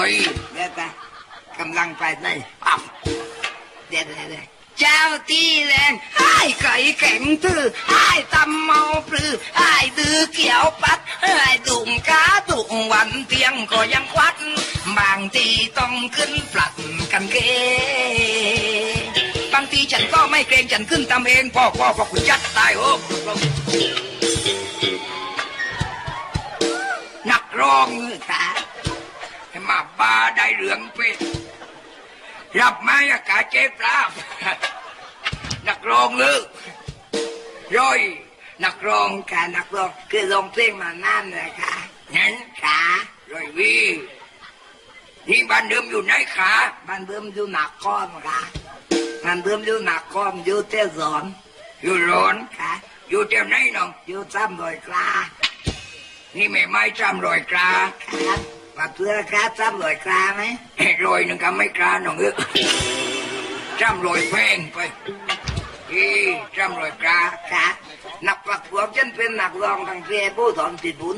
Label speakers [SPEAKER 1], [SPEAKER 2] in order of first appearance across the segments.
[SPEAKER 1] อย
[SPEAKER 2] เดี๋ยวแต่กำลังไปไหน
[SPEAKER 1] อ้าว
[SPEAKER 2] เดี๋ยวเดี๋ยวเดี๋ยวเจ้าตีแรงไอ้ไก่แข็งตื้อไอ้ตำเมาปลือไอ้ดื้อเขียวปัดไอ้ดุ่มกาดุ่มวันเตียงก็ยังควัด บางทีต้องขึ้นปลัดกันเกบางทีฉันก็ไม่เกรงฉันขึ้นตามเองพ่อพ่อพ่อคุณยัดตายโอ้นักร้องค่ะ
[SPEAKER 1] ให้มาได้เหลืองเป็ดรับไหมอากาศเจ็บปลาบนักร้องลึกร้อย
[SPEAKER 2] นักร้องค่ะนักร้องคือร้องเพลงมานานเลยค่ะ
[SPEAKER 1] นั้น
[SPEAKER 2] ค่ะ
[SPEAKER 1] ร้อยวีนี่บ้านเดิมอยู่ไหนขา
[SPEAKER 2] บ้านเดิมอยู่หนักก้อมค่ะบ้านเดิมอยู่หนักก้อมอยู่เทศอน
[SPEAKER 1] อยู่ร้อน
[SPEAKER 2] ค่ะ
[SPEAKER 1] อยู่เที่ยวไหนน้อง
[SPEAKER 2] อยู่ซ้ำรอยกลา
[SPEAKER 1] นี่แม่ไม้จำรอยกลา
[SPEAKER 2] ค่ะ มาเพื่อค่ะซ้ำรอยกลาไหม
[SPEAKER 1] รอยหนึ่งก็ไม่กล้าน้องเอ้ยจำรอยแพงไปอีจำรอยกลา
[SPEAKER 2] ค่ะนักประกวดฉันเป็นนักร้องทางเพลงผู้สอนติดบุญ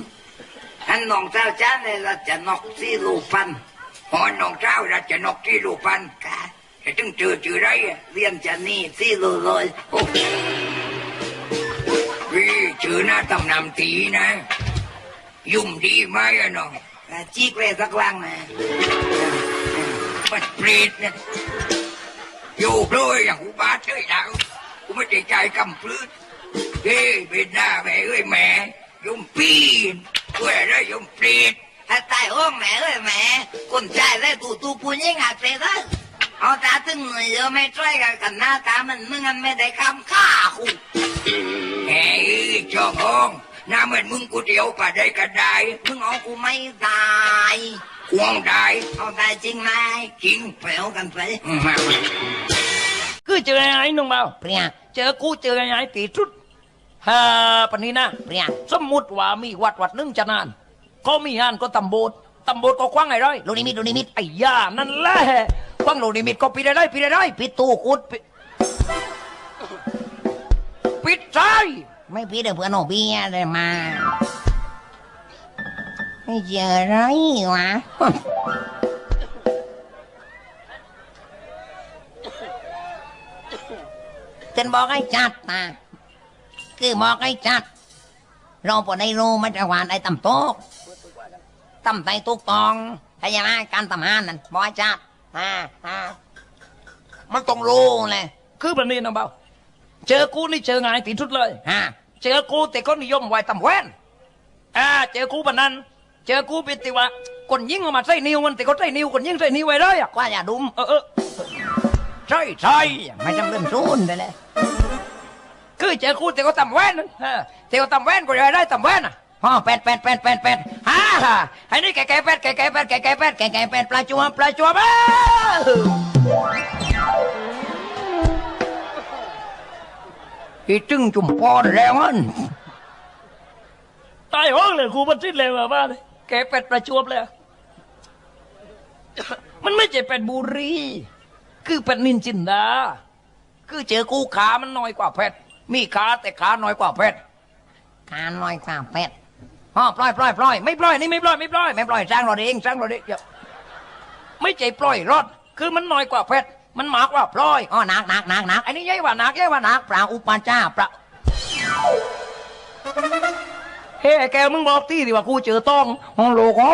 [SPEAKER 2] อันน้องเจ้าจ้าเนี่ยเราจะนอกซี่ลูกพัน
[SPEAKER 1] หอน้องเจ้าราชนกที่ลูกพัน
[SPEAKER 2] ค่ะ
[SPEAKER 1] จะตึงเจอจือไรอะ
[SPEAKER 2] เรียนจะนี่ซี่ลูกเลย
[SPEAKER 1] โอ้วีจือหน้าตำนำตีนะ ยุ่มดีไหมอะน้อง
[SPEAKER 2] แต่ จีกเลยสักวังนะ
[SPEAKER 1] มันเปรตเนี่ยอยู่เลยอย่างกูบาดเฉยดาวกูไม่ใจใจกำพลืดเฮ้ยเป็นหน้าแม่เอ้ยแม่ยุ่มปีนกูอะไรยุ่มเปรต
[SPEAKER 2] ถ้าตายห้องแม่เอ้ยแม่คนใจเลยตูตูปุญยิ่งอาจเป็นได้เอาตาตึงหน่อยเยอะไม่ช่วยกันกันหน้าตามันมึงอันไม่ได้คำฆ่าคู่
[SPEAKER 1] แหมจองห้อง หน้าเหมือนมึงกูเดียวป่ะได้กันได้
[SPEAKER 2] มึงเอากูไม่ตาย
[SPEAKER 1] ควงได้
[SPEAKER 2] เอาตายจริงไหม
[SPEAKER 1] จริง
[SPEAKER 2] ไปเอากันไป
[SPEAKER 1] อืมมามา
[SPEAKER 3] คือเจอไอ้น้องเบา
[SPEAKER 2] เปรี้ย
[SPEAKER 3] เจอกูเจอไอ้ตีชุดฮ่าปานนี้นะ
[SPEAKER 2] เปรี้ย
[SPEAKER 3] สมมุติว่ามีวัดวัดหนึงจะนานก็มีงานก็ตำโบดตำโบดก็คว้างไอ้ร้อย
[SPEAKER 2] ลูกนิมิตลูกนิมิต
[SPEAKER 3] ไอ้ย่านั่นแหละคว้างโลนิมิตก็ปิดได้ได้ปิดได้ได้
[SPEAKER 2] ปิดตู้กุดปิด
[SPEAKER 3] ปิดใจ
[SPEAKER 2] ไม่ปิดเดี๋ยวเพื่อนโอบี้ได้มา ไม่เจออะไรวะ ฉันบอกให้จัดนะคือบอกให้จัด เราพอได้รู้มันจะหวานไอ้ตำโต๊กตำไตตุกตองพยามาการตำหานนั่นบอกให้จัดอ่าอ่ามันต้องรู้เลย
[SPEAKER 3] คือปานนี้น้องเบาเจอกูนี่เจอไงตีชุดเลย
[SPEAKER 2] ฮะ
[SPEAKER 3] เจอกูแต่ก็นิยมไว้ตำแว่นอ่าเจอกูปานนั้น เจอกูเป็นติว่าคนยิงออกมาใส่นิ้วมันแต่ก็ใส่นิ้วคนยิงใส่นิ้วไว้เลยอะ
[SPEAKER 2] กว่าอย่าดุม
[SPEAKER 3] เออเออใช่ใช่
[SPEAKER 2] ไม่จำเรื่องซูนได้เลย
[SPEAKER 3] คือเจอกูแต่ก็ตำแว่นนั่นเออแต่ก็ตำแว่นก็ยังได้ตำแว่นอะ
[SPEAKER 2] ฮ่อแปดแปดแปดแปดแปด
[SPEAKER 3] ฮ่าฮ่าไอ้นี่แก่แก่แปดแก่แก่แปดแก่แก่แปด
[SPEAKER 2] แก่แก่แปดปลาจวบปลาจวบ
[SPEAKER 3] เอ้า
[SPEAKER 2] อีจึงจุ่มปอนแล้วมัน
[SPEAKER 3] ตายห้องเลยครูมันสิ้นเลยว่าบ้าเลยแก่แปดประจวบเลยมันไม่ใช่เป็ดบุรี คือเป็ดนินจินดา คือเจอกูขามันน้อยกว่าแพทย์มีขาแต่ขาน้อยกว่าแพทย์
[SPEAKER 2] การลอยความแปดฮ่อปล่อยปล่อยปล่อย
[SPEAKER 3] ไม่ปล่อยนี่ไม่ปล่อยไม่ปล่อย
[SPEAKER 2] ไม่ปล่อยสร้างเราเองสร้างเราเอง
[SPEAKER 3] อย่าไม่ใจปล่อยรอดคือมันน้อยกว่าแพทย์ มันมากกว่าปล่อย
[SPEAKER 2] อ๋อหนักหนักหนักหนัก
[SPEAKER 3] อันนี้ใหญ่กว่านักใหญ่กว่านัก
[SPEAKER 2] ปลาอุปาจ้าปลา
[SPEAKER 3] เฮ้แกวมึงบอกที่ดิว่ากูเจอต้อง
[SPEAKER 2] ห้องโลกเขา